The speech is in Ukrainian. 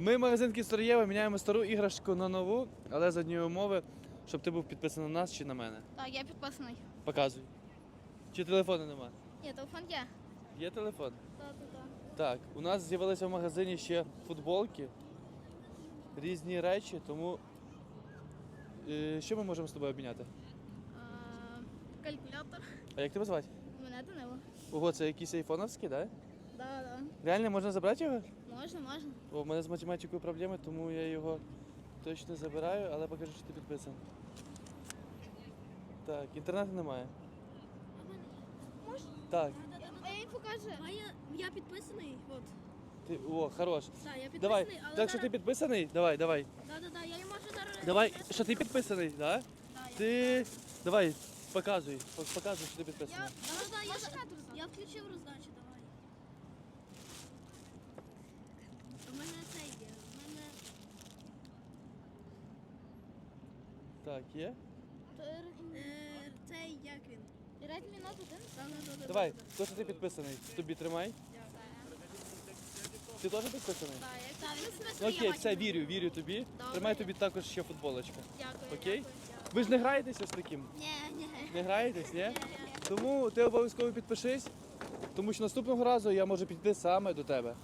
Ми магазин Кістороєва міняємо стару іграшку на нову, але за однієї умови, щоб ти був підписаний на нас чи на мене. Так, я підписаний. Показуй. Чи телефону нема? Ні, телефон є. Є телефон? Так, так, так. Так, у нас з'явилися в магазині ще футболки, різні речі, тому е, що ми можемо з тобою обміняти? Калькулятор. А як тебе звати? Мене Данило. Ого, це якийсь айфоновський, так? Да? Да, да. Реально можна забрати його? Можна, можна. О, в мене з математикою проблеми, тому я його точно забираю, але покажи, що ти підписаний. Так, інтернету немає. Можна? Так, А я їм покажу. А я, я підписаний. От. ти о, хорош. Так, я підписаний, Давай. але Так що ти зараз... підписаний? Давай, давай. Да, да, да, я їм можу зараз. Давай, що ти підписаний, да? Да, я... Ти. Давай, показуй. Показуй, що ти підписаний. Я, да, да, я, Можеш я включив роздачу, давай. У мене це є. У мене Так, є. е, цей як він? Redmi Note 1? Да, да, да, да, Давай, да, да. то, що ти підписаний, тобі тримай. Ти теж підписаний? Так, я Ну, окей, все, вірю, вірю тобі. Тримай тобі також ще футболочка. Дякую. Окей? Ви ж не граєтеся з таким? Ні, ні. Не граєтесь, ні. Тому ти обов'язково підпишись, тому що наступного разу я можу піти саме до тебе.